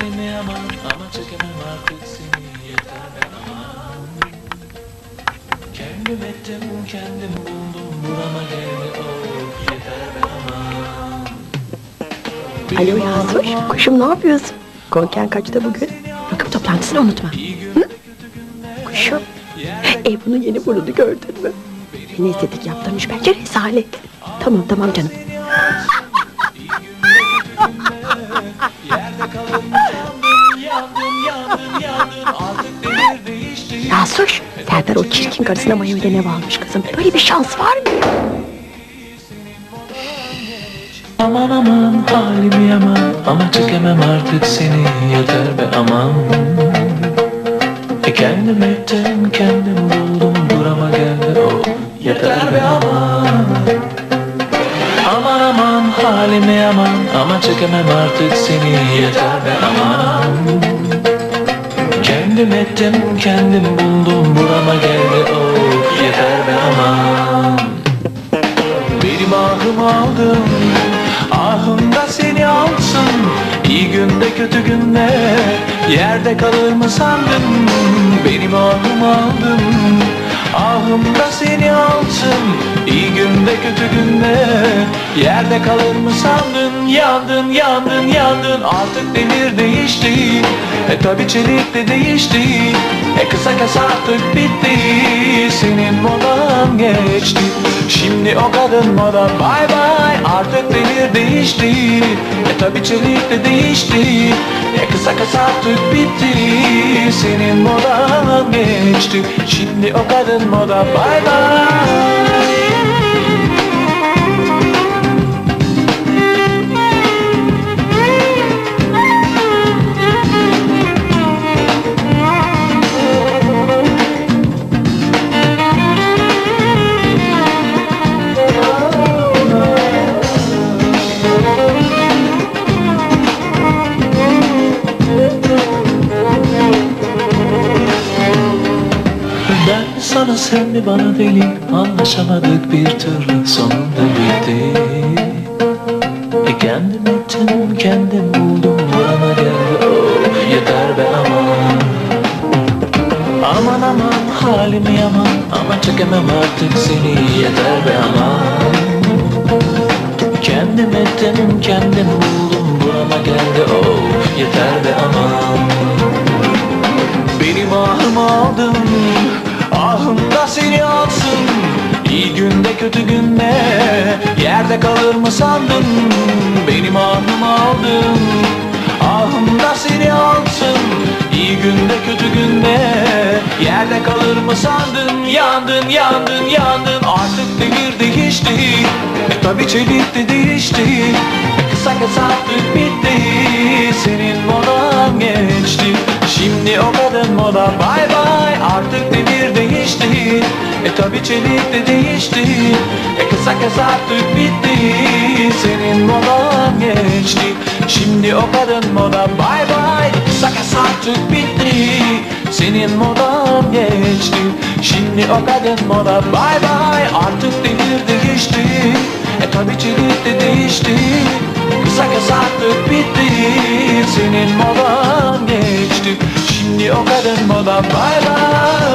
Beni aman ama çekemem artık seni yeter be aman Kendim ettim kendim buldum burama geldi oh yeter be aman Alo Yağmur, kuşum ne yapıyorsun? Konken kaçta bugün? Bakım toplantısını unutma. Kuşum. E bunun yeni burnunu gördün mü? Yeni estetik yaptırmış bence rezalet. Tamam tamam canım. Değişti Yasuş, Serdar o çirkin karısına ile ne almış kızım. Böyle bir şans var mı? Aman aman halimi yaman. Ama çekemem artık seni. Yeter be aman. E kendim ettim kendim buldum. Burama geldi o. Yeter be aman. Aman aman halimi yaman. Ama çekemem artık seni. Yeter be aman Kendim ettim kendim buldum. Burama geldi o yeter be aman. Benim ahım aldım Ahım da seni alsın. İyi günde kötü günde Yerde kalır mı sandın? Benim ahım aldım Ahım da seni alsın. İyi günde kötü günde Yerde kalır mı sandın? Yandın yandın yandın. Artık demir değişti. E tabi çelik de değişti. E kısa kısa artık bitti. Senin modan geçti. Şimdi o kadın moda bay bay Artık demir değişti. E tabi çelik de değişti. E kısa kısa artık bitti. Senin modan geçti. Şimdi o kadın moda bay bay sana sen mi bana deli. Anlaşamadık bir türlü sonunda bitti. E kendim ettim kendim buldum. Burama geldi oh yeter be aman. Aman aman halimi yaman. Ama çekemem artık seni yeter be aman. Kendim ettim kendim buldum. Burama geldi oh yeter be aman. Benim ahım aldım kötü günde Yerde kalır mı sandın? Benim ahım aldım Ahım da seni alsın. İyi günde kötü günde Yerde kalır mı sandın? Yandın yandın yandın. Artık devir değişti. E tabi çelik de değişti. E kısa kısa E tabi çelik de değişti. E kısa kısa artık bitti. Senin modan geçti. Şimdi o kadın moda bay bay. Kısa kısa artık bitti. Senin modan geçti. Şimdi o kadın moda bay bay. Artık devir değişti E tabi çelik de değişti. Kısa kısa artık bitti. Senin modan geçti. Şimdi o kadın moda bay bay